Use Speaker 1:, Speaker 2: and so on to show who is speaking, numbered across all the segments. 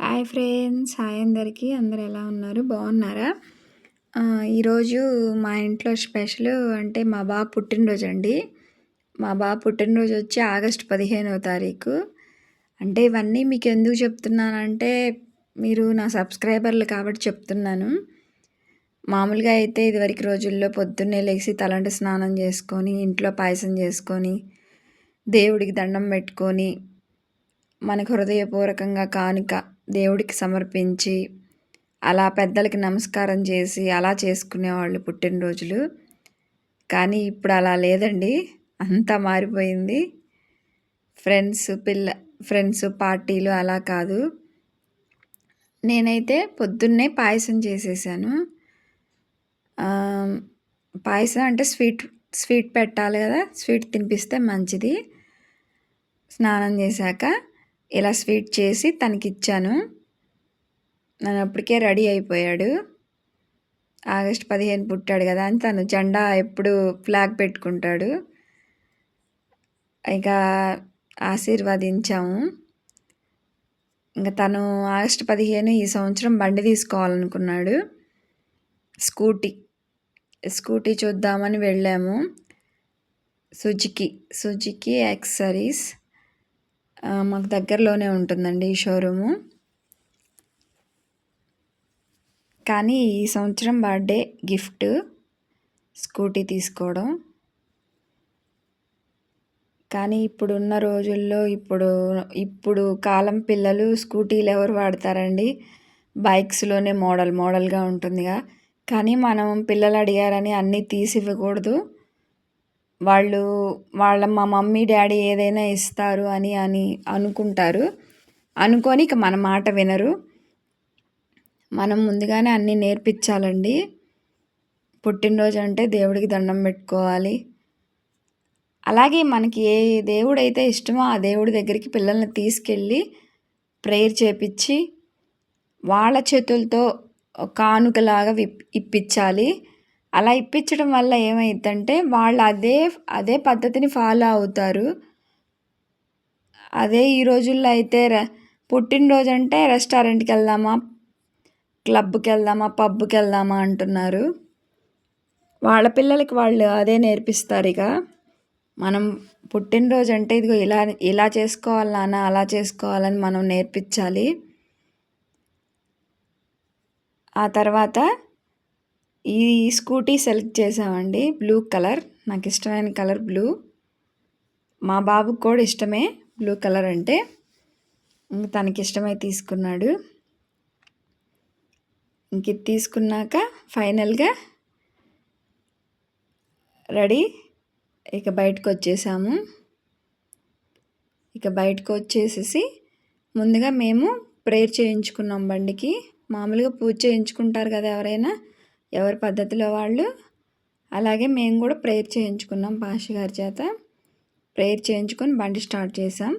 Speaker 1: Hi friends hi అందరికీ. అందరు ఎలా ఉన్నారు? బాగున్నారా? ఈరోజు మా ఇంట్లో స్పెషల్ అంటే మా బాబు పుట్టినరోజు అండి. మా బాబు పుట్టినరోజు వచ్చి ఆగస్ట్ పదిహేనవ తారీఖు. అంటే ఇవన్నీ మీకు ఎందుకు చెప్తున్నానంటే మీరు నా సబ్స్క్రైబర్లు కాబట్టి చెప్తున్నాను. మామూలుగా అయితే ఇదివరకు రోజుల్లో పొద్దున్నే లేచి తలంటి స్నానం చేసుకొని ఇంట్లో పాయసం చేసుకొని దేవుడికి దండం పెట్టుకొని మనకు హృదయపూర్వకంగా కానుక దేవుడికి సమర్పించి అలా పెద్దలకి నమస్కారం చేసి అలా చేసుకునేవాళ్ళు పుట్టినరోజులు. కానీ ఇప్పుడు అలా లేదండి. అంతా మారిపోయింది. ఫ్రెండ్స్ పిల్ల ఫ్రెండ్స్ పార్టీలు అలా కాదు. నేనైతే పొద్దున్నే పాయసం చేసేసాను. పాయసం అంటే స్వీట్ స్వీట్ పెట్టాలి కదా స్వీట్ తినిపిస్తే మంచిది. స్నానం చేశాక ఇలా స్వీట్ చేసి తనకిచ్చాను. నన్ను అప్పటికే రెడీ అయిపోయాడు. ఆగస్ట్ పదిహేను పుట్టాడు కదా అని తను జెండా ఎప్పుడు ఫ్లాగ్ పెట్టుకుంటాడు. ఇక ఆశీర్వదించాము. ఇంకా తను ఆగస్ట్ పదిహేను ఈ సంవత్సరం బండి తీసుకోవాలనుకున్నాడు. స్కూటీ స్కూటీ చూద్దామని వెళ్ళాము. Suzuki Suzuki accessories. మాకు దగ్గరలోనే ఉంటుందండి ఈ షోరూము. కానీ ఈ సంవత్సరం బర్త్డే గిఫ్ట్ స్కూటీ తీసుకోవడం. కానీ ఇప్పుడున్న రోజుల్లో ఇప్పుడు ఇప్పుడు కాలం పిల్లలు స్కూటీలు ఎవరు వాడతారండి? బైక్స్లోనే మోడల్ మోడల్గా ఉంటుందిగా. కానీ మనం పిల్లలు అడిగారని అన్నీ తీసి ఇవ్వకూడదు వాళ్ళు వాళ్ళ మా మమ్మీ డాడీ ఏదైనా ఇస్తారు అని అని అనుకుంటారు. అనుకొని ఇక మన మాట వినరు. మనం ముందుగానే అన్నీ నేర్పించాలండి. పుట్టినరోజు అంటే దేవుడికి దండం పెట్టుకోవాలి. అలాగే మనకి ఏ దేవుడైతే ఇష్టమో ఆ దేవుడి దగ్గరికి పిల్లల్ని తీసుకెళ్ళి ప్రేయర్ చేపించి వాళ్ళ చేతులతో కానుకలాగా ఇప్పించాలి. అలా ఇప్పించడం వల్ల ఏమైందంటే వాళ్ళు అదే అదే పద్ధతిని ఫాలో అవుతారు. అదే ఈ రోజుల్లో అయితే పుట్టినరోజు అంటే రెస్టారెంట్కి వెళ్దామా క్లబ్కి వెళ్దామా పబ్కి వెళ్దామా అంటున్నారు. వాళ్ళ పిల్లలకి వాళ్ళు అదే నేర్పిస్తారు ఇక. మనం పుట్టినరోజు అంటే ఇదిగో ఇలా ఇలా చేసుకోవాలి నాన్న అలా చేసుకోవాలని మనం నేర్పించాలి. ఆ తర్వాత ఈ స్కూటీ సెలెక్ట్ చేసామండి బ్లూ కలర్. నాకు ఇష్టమైన కలర్ బ్లూ. మా బాబుకు కూడా ఇష్టమే బ్లూ కలర్ అంటే. తనకి ఇష్టమై తీసుకున్నాడు. ఇంక తీసుకున్నాక ఫైనల్గా రెడీ. ఇక బయటకు వచ్చేసాము ఇక బయటకు వచ్చేసేసి ముందుగా మేము ప్రేయర్ చేయించుకున్నాం బండికి. మామూలుగా పూజ చేయించుకుంటారు కదా ఎవరైనా. ఎవరి పద్ధతిలో వాళ్ళు? అలాగే మేము కూడా ప్రేయర్ చేయించుకున్నాం పాష గారి చేత. ప్రేయర్ చేయించుకొని బండి స్టార్ట్ చేసాం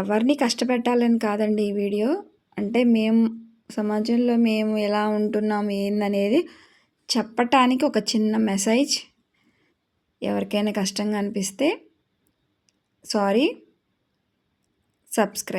Speaker 1: ఎవరిని కష్టపెట్టాలని కాదండి ఈ వీడియో. అంటే మేము సమాజంలో మేము ఎలా ఉంటున్నాం ఏందనేది చెప్పటానికి ఒక చిన్న మెసేజ్. ఎవరికైనా కష్టంగా అనిపిస్తే సారీ సబ్స్క్రైబ్.